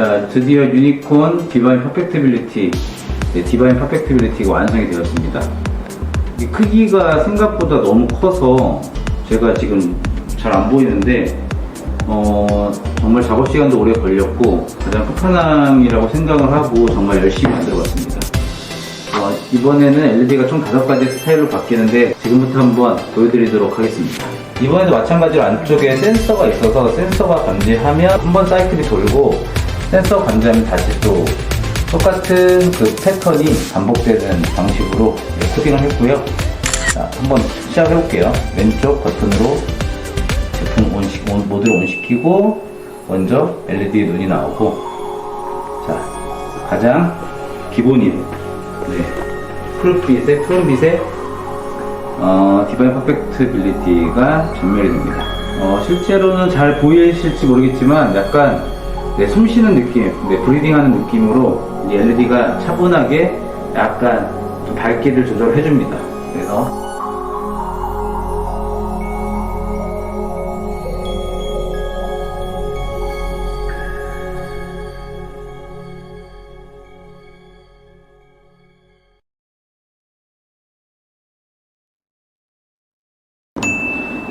자, 드디어 유니콘 디바인 퍼펙트빌리티, 네, 디바인 퍼펙트빌리티가 완성이 되었습니다. 이 크기가 생각보다 너무 커서 제가 지금 잘 안 보이는데, 어, 정말 작업 시간도 오래 걸렸고, 가장 끝판왕이라고 생각을 하고 정말 열심히 만들어 봤습니다. 어, 이번에는 LED가 총 다섯 가지 스타일로 바뀌는데 지금부터 한번 보여드리도록 하겠습니다. 이번에도 마찬가지로 안쪽에 센서가 있어서 센서가 감지하면 한 번 사이클이 돌고 센서 감지하면 다시 또 똑같은 그 패턴이 반복되는 방식으로 코딩을 했고요. 자, 한번 시작해 볼게요. 왼쪽 버튼으로 제품 온, 시- 온- 모드를 온시키고 먼저 LED 눈이 나오고 자 가장 기본인 네, 푸른빛의 푸른빛의 어, 디바인 퍼펙트빌리티가 전멸이 됩니다. 어, 실제로는 잘 보이실지 모르겠지만 약간 네, 숨 쉬는 느낌, 네, 브리딩하는 느낌으로 이 LED가 차분하게 약간 좀 밝기를 조절해 줍니다. 그래서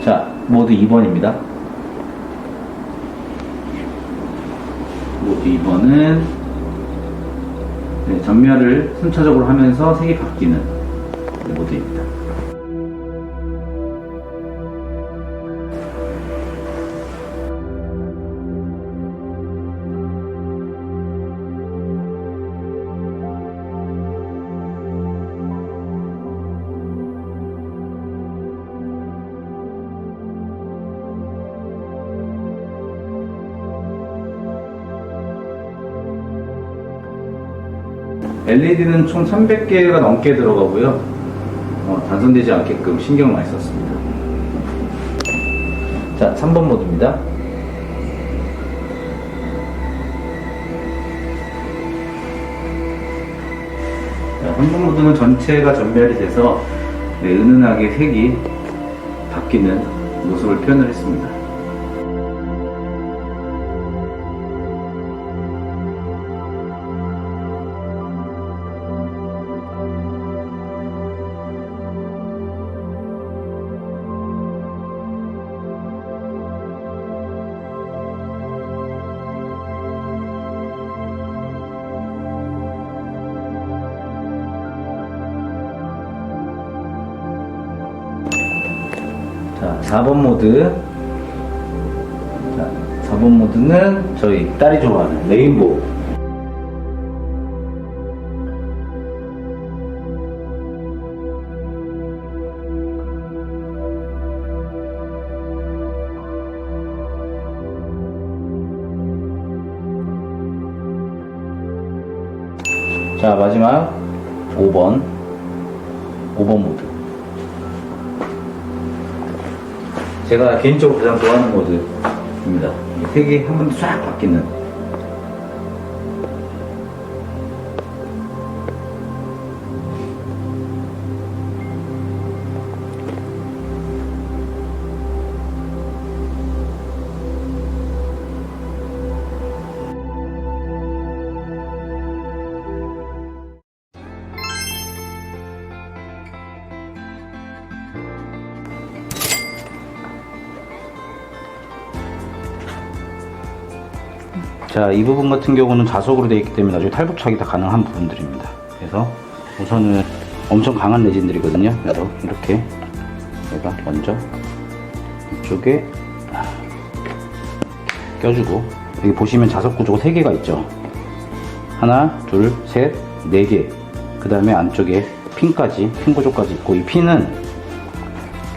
자, 모드 2번입니다. 모드 2번은 네, 전멸을 순차적으로 하면서 색이 바뀌는 네, 모드입니다. LED는 총 300개가 넘게 들어가고요. 어, 단선되지 않게끔 신경을 많이 썼습니다. 자, 3번 모드입니다. 자, 3번 모드는 전체가 전멸이 돼서 네, 은은하게 색이 바뀌는 모습을 표현을 했습니다. 자, 4번 모드. 자, 4번 모드는 저희 딸이 좋아하는 레인보우. 제가 개인적으로 가장 좋아하는 모드입니다. 이 색이 한 번도 싹 바뀌는. 자, 이 부분 같은 경우는 자석으로 되어 있기 때문에 나중에 탈부착이 다 가능한 부분들입니다. 그래서 우선은 엄청 강한 레진들이거든요. 그래서 이렇게 제가 먼저 이쪽에 껴주고 여기 보시면 자석 구조가 3개가 있죠. 하나, 둘, 셋, 네 개. 그 다음에 안쪽에 핀까지, 핀 구조까지 있고 이 핀은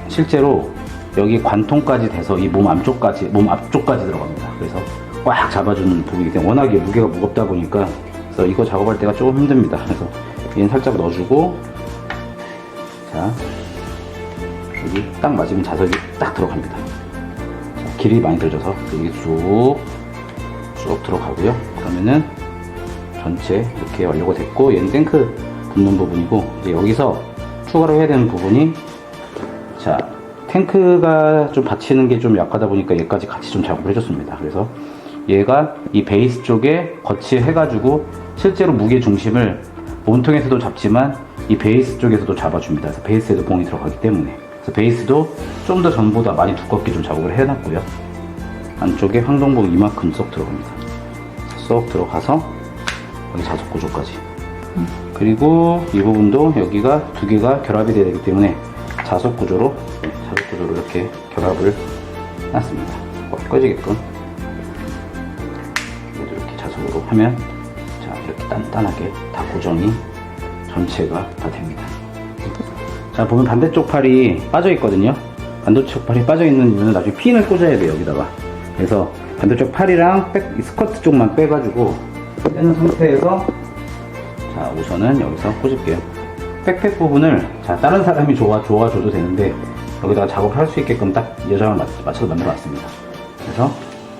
실제로 여기 관통까지 돼서 이몸 앞쪽까지, 몸 앞쪽까지 들어갑니다. 그래서 꽉 잡아주는 부분이기 때문에 워낙에 무게가 무겁다 보니까 그래서 이거 작업할 때가 조금 힘듭니다. 그래서 얘는 살짝 넣어주고 자 여기 딱 맞으면 자석이 딱 들어갑니다. 자, 길이 많이 들어져서 여기 쑥, 쑥 들어가고요. 그러면은 전체 이렇게 완료가 됐고 얘는 탱크 붙는 부분이고 이제 여기서 추가로 해야 되는 부분이 자 탱크가 좀 받치는 게 좀 약하다 보니까 얘까지 같이 좀 작업을 해줬습니다. 그래서 얘가 이 베이스 쪽에 거치해가지고 실제로 무게 중심을 몸통에서도 잡지만 이 베이스 쪽에서도 잡아줍니다. 그래서 베이스에도 봉이 들어가기 때문에 그래서 베이스도 좀 더 전보다 많이 두껍게 좀 작업을 해놨고요. 안쪽에 황동봉 이만큼 쏙 들어갑니다. 쏙 들어가서 여기 자석 구조까지. 그리고 이 부분도 여기가 두 개가 결합이 돼야 되기 때문에 자석 구조로 네, 자석 구조로 이렇게 결합을 놨습니다. 어, 꺼지게끔 하면 자 이렇게 단단하게 다 고정이 전체가 다 됩니다. 자 보면 반대쪽 팔이 빠져 있거든요. 반대쪽 팔이 빠져 있는 이유는 나중에 핀을 꽂아야 돼요 여기다가. 그래서 반대쪽 팔이랑 백, 이 스커트 쪽만 빼가지고 빼는 상태에서 자 우선은 여기서 꽂을게요. 백팩 부분을 자 다른 사람이 좋아 좋아줘도 되는데 여기다가 작업을 할수 있게끔 딱 맞, 맞춰서 만들어 놨습니다. 그래서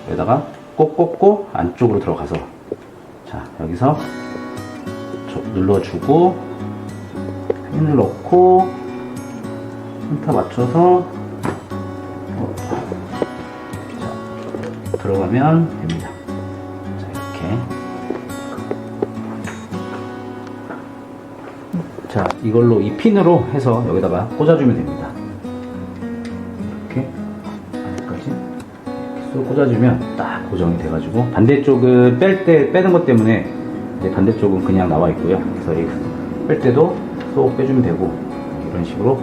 여기다가 꼭 꽂고 안쪽으로 들어가서 자 여기서 저- 눌러주고 핀을 넣고 센터 맞춰서 어, 자, 들어가면 됩니다. 자 이렇게 자 이걸로 이 핀으로 해서 여기다가 꽂아주면 됩니다. 이렇게 안까지 이렇게 쏙 꽂아주면 딱 고정이 돼가지고 반대쪽은 뺄 때 빼는 것 때문에 이제 반대쪽은 그냥 나와 있고요. 그래서 이뺄 때도 쏙 빼주면 되고 이런 식으로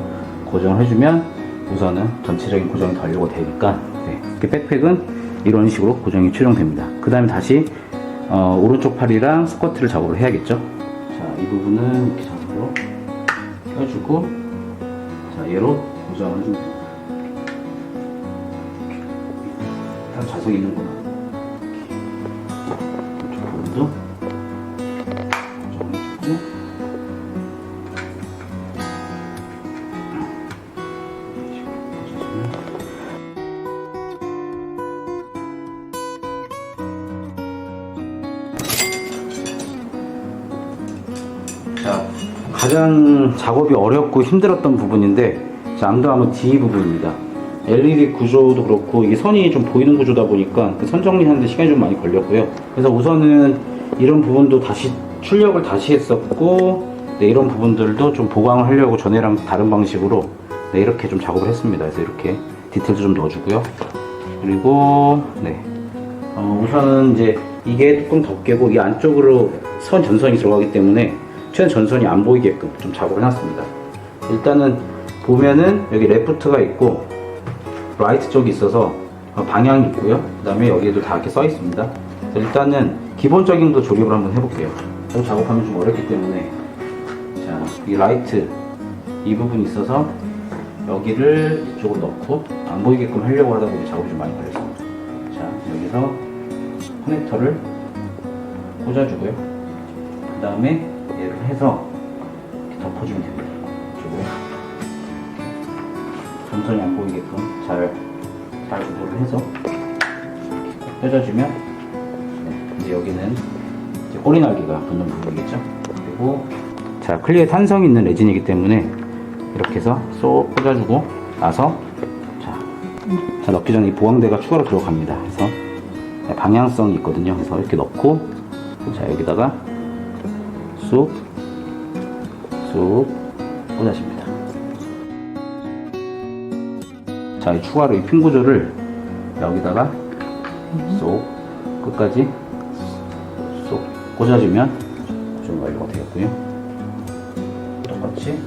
고정을 해주면 우선은 전체적인 고정이 완료가 되니까 네, 이렇게 백팩은 이런 식으로 고정이 최종됩니다. 그 다음에 다시 어, 오른쪽 팔이랑 스쿼트를 작업을 해야겠죠. 자, 이 부분은 이렇게 작업으로 껴주고 자, 얘로 고정을 해주면 됩니다. 일단 자석이 있는구나. 가장 작업이 어렵고 힘들었던 부분인데 자, 암도암은 D 부분입니다. LED 구조도 그렇고 이게 선이 좀 보이는 구조다 보니까 그 선 정리하는데 시간이 좀 많이 걸렸고요. 그래서 우선은 이런 부분도 다시 출력을 다시 했었고 네, 이런 부분들도 좀 보강을 하려고 전에랑 다른 방식으로 네, 이렇게 좀 작업을 했습니다. 그래서 이렇게 디테일도 좀 넣어주고요. 그리고 네, 어, 우선은 이제 이게 조금 더 깨고 이 안쪽으로 선 전선이 들어가기 때문에 최대 전선이 안 보이게끔 좀 작업을 해놨습니다. 일단은 보면은 여기 레프트가 있고 라이트 쪽이 있어서 어, 방향이 있고요. 그 다음에 여기에도 다 이렇게 써 있습니다. 일단은 기본적인 거 조립을 한번 해볼게요. 좀 작업하면 좀 어렵기 때문에 자, 이 라이트 이 부분이 있어서 여기를 이쪽으로 넣고 안 보이게끔 하려고 하다 보니 작업이 좀 많이 걸렸습니다. 자, 여기서 커넥터를 꽂아주고요. 그 다음에 얘를 해서 이렇게 덮어주면 됩니다. 이쪽으로. 전선이 안 보이게끔 잘, 잘 조절을 해서 이렇게 꽂아주면 네, 이제 여기는 이제 꼬리 날개가 붙는 부분이겠죠. 그리고 자 클리어 탄성 있는 레진이기 때문에 이렇게 해서 쏙 꽂아주고 나서 자, 자 넣기 전에 이 보강대가 추가로 들어갑니다. 그래서 방향성이 있거든요. 그래서 이렇게 넣고 자 여기다가 쑥쑥 꽂아줍니다. 자, 이 추가로 이 핀 구조를 여기다가 쏙 끝까지 쏙 꽂아주면 고정 완료가 되겠고요. 똑같이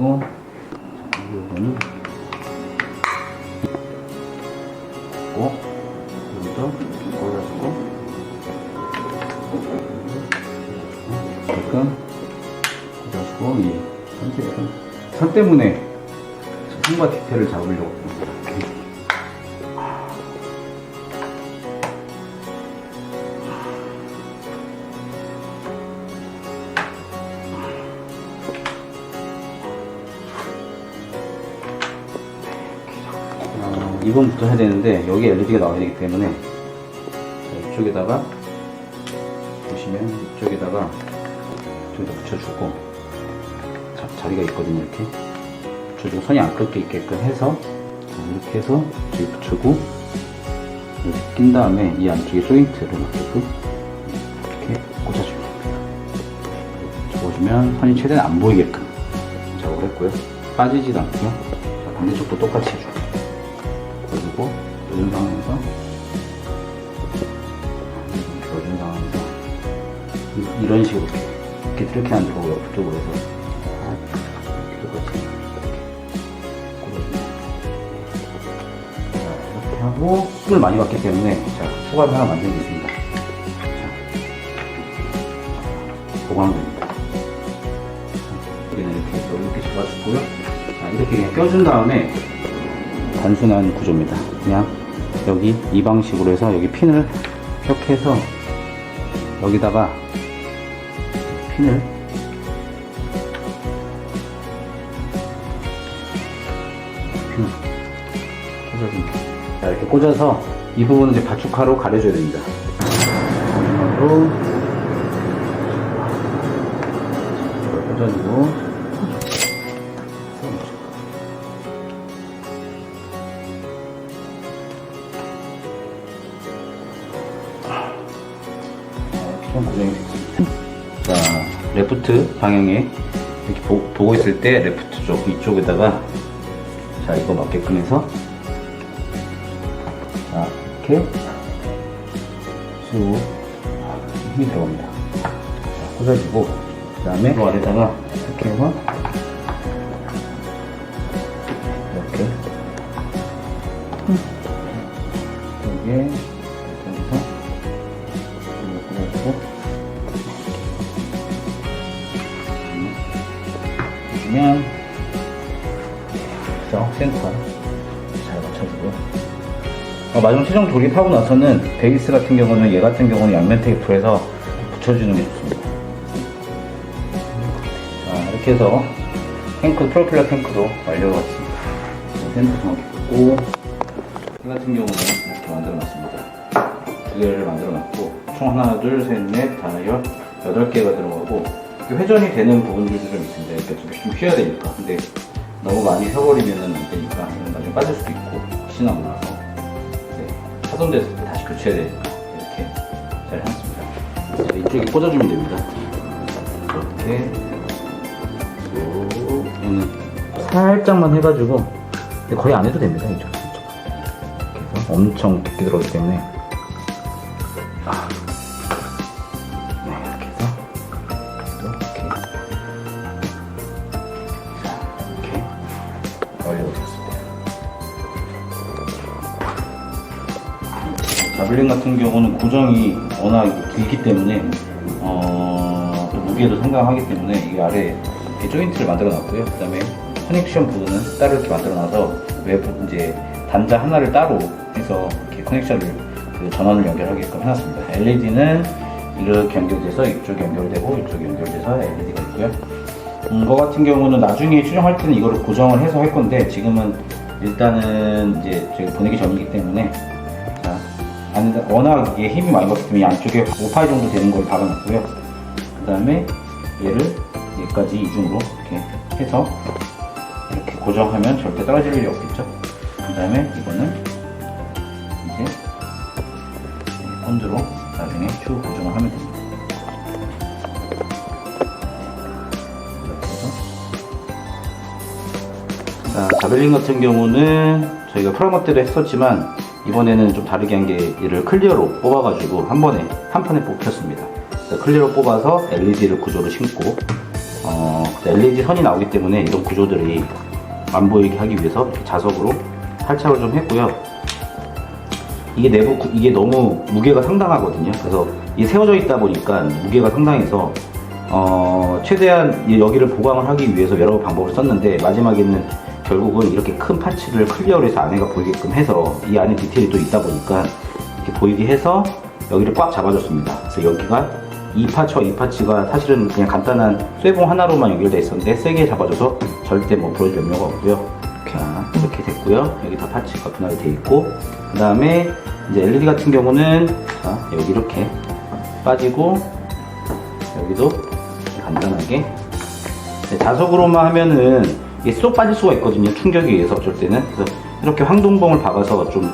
고. 이 부분은 고 여기도 올려주고. 약간 꽂아주고 이 선택은 선 때문에 선과 디테일을 잡으려고 해야 되는데 여기 LED가 나와야 되기 때문에 자, 이쪽에다가 보시면 이쪽에다가 좀더 붙여주고 자, 자리가 있거든요 이렇게. 붙여주고 선이 안 꺾여 있게끔 해서 자, 이렇게 해서 저기 붙이고 이렇게 낀 다음에 이 안쪽에 조인트를 맞게끔 이렇게 자, 보시면 선이 최대한 안 보이게끔 작업을 했고요. 빠지지도 않고요. 자, 반대쪽도 똑같이 그 이런 상황에서 이런 식으로 이렇게 이렇게 안 들어오고 옆쪽으로 해서. 이렇게 이렇게 하고 힘을 많이 받기 때문에 자 후가를 하나 만들겠습니다. 자, 보강됩니다. 이렇게 해서 이렇게 잡아주고요. 자, 이렇게 그냥 껴준 다음에 단순한 구조입니다. 그냥 여기 이 방식으로 해서 여기 핀을 이렇게 해서 여기다가 핀을 핀을 꽂아줍니다. 자, 이렇게 꽂아서 이 부분은 이제 바축하로 가려줘야 됩니다. 이걸 꽂아주고 좀 고정이 됐습니다. 자, 레프트 방향에 이렇게 보, 보고 있을 때 레프트 쪽 이쪽에다가 자 이거 맞게끔 해서 자 이렇게 쭉 힘이 들어갑니다. 자, 꽂아주고 그 다음에 그 아래다가 이렇게 해서 어, 마지막 최종 조립하고 나서는 베이스 같은 경우는 얘 같은 경우는 양면 테이프로 해서 붙여주는 게 좋습니다. 자 이렇게 해서 탱크 프로필러 탱크도 완료했습니다. 센터 정확히 꽂고 이 같은 경우는 이렇게 만들어 놨습니다. 두 개를 만들어 놨고 총 하나 둘 셋 넷 다섯 여 여덟 개가 들어가고 회전이 되는 부분들도 좀 있습니다. 이렇게 좀, 좀 쉬어야 되니까. 근데 너무 많이 서버리면 안 되니까 나중에 빠질 수도 있고 나서 네, 파손됐을 때 다시 교체해야 되니까. 이렇게 잘 해놨습니다. 자, 이쪽에 꽂아주면 됩니다. 이렇게. 쭉 얘는 살짝만 해가지고 거의 안 해도 됩니다 이쪽. 엄청 깊게 들어오기 때문에 자블링 같은 경우는 고정이 워낙 길기 때문에 어, 또 무게도 상당하기 때문에 이 아래 이렇게 조인트를 만들어 놨고요. 그 다음에 커넥션 부분은 따로 이렇게 만들어 놔서 외부 이제 단자 하나를 따로 해서 이렇게 커넥션을 그 전원을 연결하게끔 해놨습니다. LED는 이렇게 연결돼서 이쪽에 연결되고 이쪽에 연결돼서 LED가 있고요. 음, 이거 같은 경우는 나중에 추정할 때는 이거를 고정을 해서 할 건데 지금은 일단은 이제 저희 보내기 전이기 때문에 자 안에 워낙 이게 힘이 많이 받기 때문에 양쪽에 5파이 정도 되는 걸 박아놨고요. 그 다음에 얘를 여기까지 이중으로 이렇게 해서 이렇게 고정하면 절대 떨어질 일이 없겠죠. 그 다음에 이거는 이제 본드로 나중에 추후 고정을 하면 됩니다. 자, 자벨린 같은 경우는 저희가 프라모 때도 했었지만 이번에는 좀 다르게 한 게 얘를 클리어로 뽑아가지고 한 번에 한 판에 뽑혔습니다. 그래서 클리어로 뽑아서 LED를 구조로 심고 어, LED 선이 나오기 때문에 이런 구조들이 안 보이게 하기 위해서 자석으로 탈착을 좀 했고요. 이게 내부 구- 이게 너무 무게가 상당하거든요. 그래서 이게 세워져 있다 보니까 무게가 상당해서 어, 최대한 이 여기를 보강을 하기 위해서 여러 방법을 썼는데 마지막에는 결국은 이렇게 큰 파츠를 클리어로 해서 안에가 보이게끔 해서 이 안에 디테일이 또 있다 보니까 이렇게 보이게 해서 여기를 꽉 잡아줬습니다. 그래서 여기가 이 파츠와 이 파츠가 사실은 그냥 간단한 쇠봉 하나로만 연결되어 있었는데 세게 잡아줘서 절대 뭐 부러질 염려가 없고요. 이렇게, 이렇게 됐고요. 여기 다 파츠가 분할이 되어 있고 그 다음에 이제 LED 같은 경우는 자, 여기 이렇게 빠지고 여기도 간단하게 네, 자석으로만 하면은 이게 쏙 빠질 수가 있거든요. 충격에 의해서 어쩔 때는. 그래서 이렇게 황동봉을 박아서 좀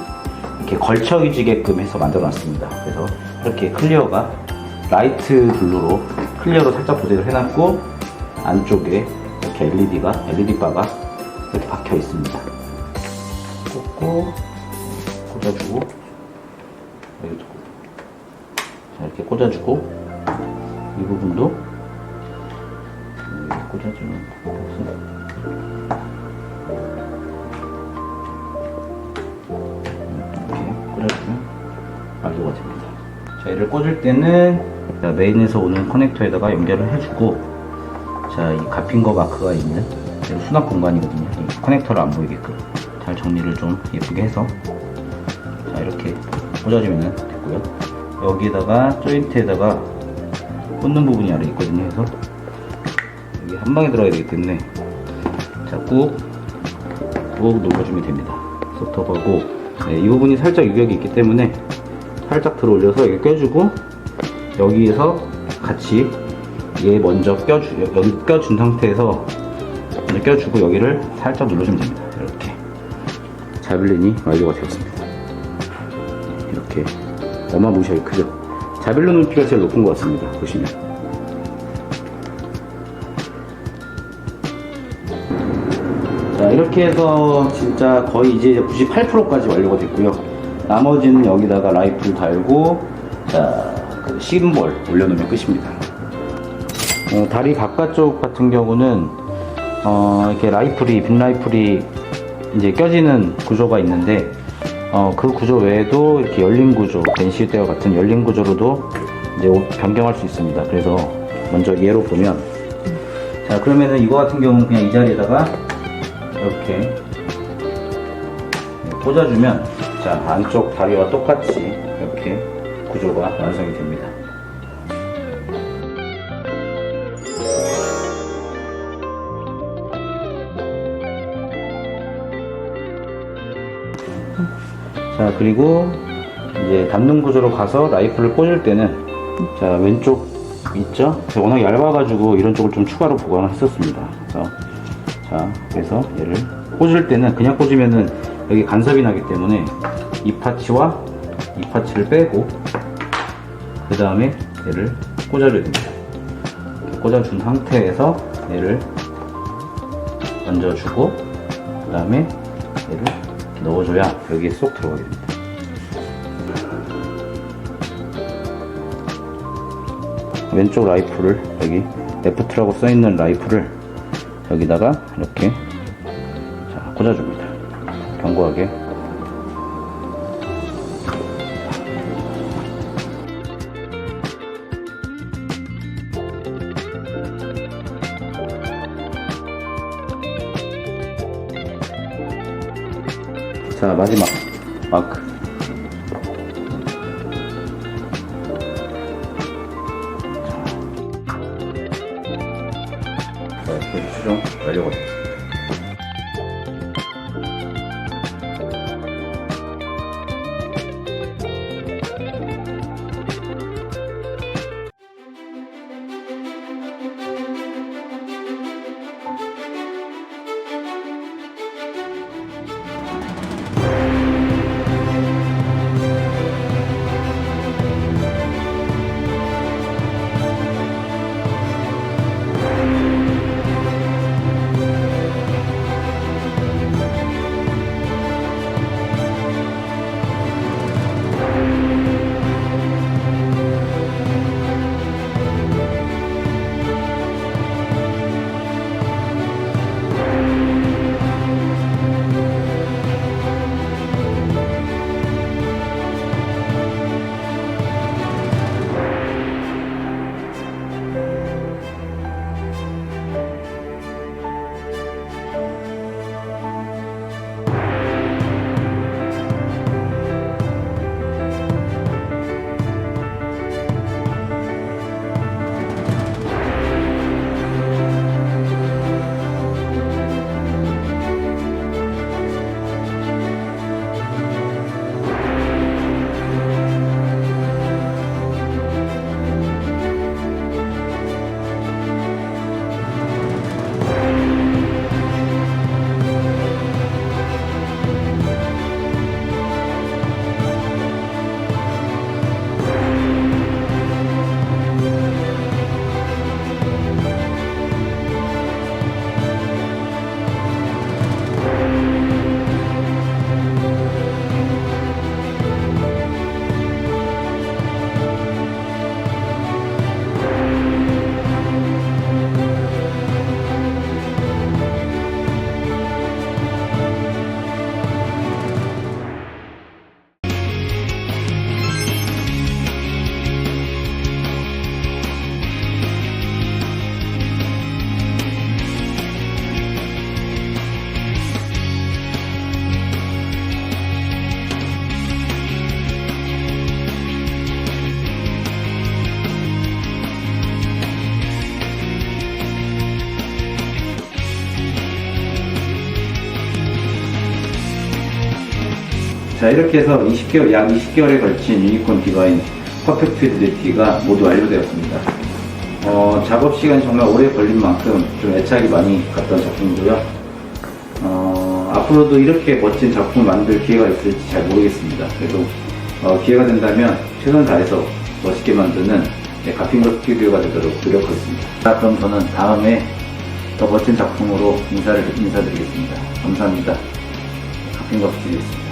이렇게 걸쳐지게끔 해서 만들어 놨습니다. 그래서 이렇게 클리어가 라이트 블루로 클리어로 살짝 도색을 해놨고 안쪽에 이렇게 LED가 LED 바가 이렇게 박혀 있습니다. 꽂고 꽂아주고 여기도 자 이렇게 꽂아주고 이 부분도 꽂아주는 됩니다. 자, 얘를 꽂을 때는 자, 메인에서 오는 커넥터에다가 연결을 해주고 자, 이 가핀거 마크가 있는 수납 공간이거든요. 이 커넥터를 안 보이게끔 잘 정리를 좀 예쁘게 해서 자, 이렇게 꽂아주면 됐고요. 여기에다가 조인트에다가 꽂는 부분이 아래 있거든요. 그래서 여기 한 방에 들어가야 되기 때문에 자, 꾹, 꾹 눌러주면 됩니다. 소톱하고 네, 이 부분이 살짝 유격이 있기 때문에 살짝 들어 올려서 여기 껴주고 여기에서 같이 얘 먼저 껴주 여기 껴준 상태에서 껴주고 여기를 살짝 눌러주면 됩니다. 이렇게 자빌린이 완료가 되었습니다. 이렇게 어마무시하게 크죠. 자빌린 높이가 제일 높은 것 같습니다. 보시면. 자 이렇게 해서 진짜 거의 이제 98%까지 완료가 됐고요 나머지는 여기다가 라이플 달고 자그 심볼 올려놓으면 끝입니다. 어, 다리 바깥쪽 같은 경우는 어, 이렇게 라이플이 빈 라이플이 이제 껴지는 구조가 있는데 어, 그 구조 외에도 이렇게 열린 구조 벤시대와 같은 열린 구조로도 이제 옷 변경할 수 있습니다. 그래서 먼저 얘로 보면. 자 그러면은 이거 같은 경우는 그냥 이 자리에다가 이렇게 꽂아주면 자 안쪽 다리와 똑같이 이렇게 구조가 완성이 됩니다. 자 그리고 이제 닿는 구조로 가서 라이플을 꽂을 때는 자 왼쪽 있죠? 워낙 얇아가지고 이런 쪽을 좀 추가로 보강을 했었습니다. 그래서 자, 그래서 얘를 꽂을 때는 그냥 꽂으면은 여기 간섭이 나기 때문에 이 파츠와 이 파츠를 빼고 그 다음에 얘를. 이렇게 꽂아준 상태에서 얘를 얹어주고 그 다음에 얘를 넣어줘야 여기에 쏙 들어가게 됩니다. 왼쪽 라이프를 여기 레프트라고 써있는 라이프를 여기다가 이렇게 자, 꽂아줍니다. 견고하게. 자, 이렇 자 이렇게 해서 20개월, 약 20개월에 걸친 유니콘 디바인 퍼펙트빌리티가 모두 완료되었습니다. 어, 작업 시간이 정말 오래 걸린 만큼 좀 애착이 많이 갔던 작품이고요. 어, 앞으로도 이렇게 멋진 작품을 만들 기회가 있을지 잘 모르겠습니다. 그래도 어, 기회가 된다면 최선을 다해서 멋있게 만드는 네, 가핑거 스튜디오가 되도록 노력하겠습니다. 자, 그럼 저는 다음에 더 멋진 작품으로 인사를, 인사드리겠습니다. 감사합니다. 가핑거 스튜디오였습니다.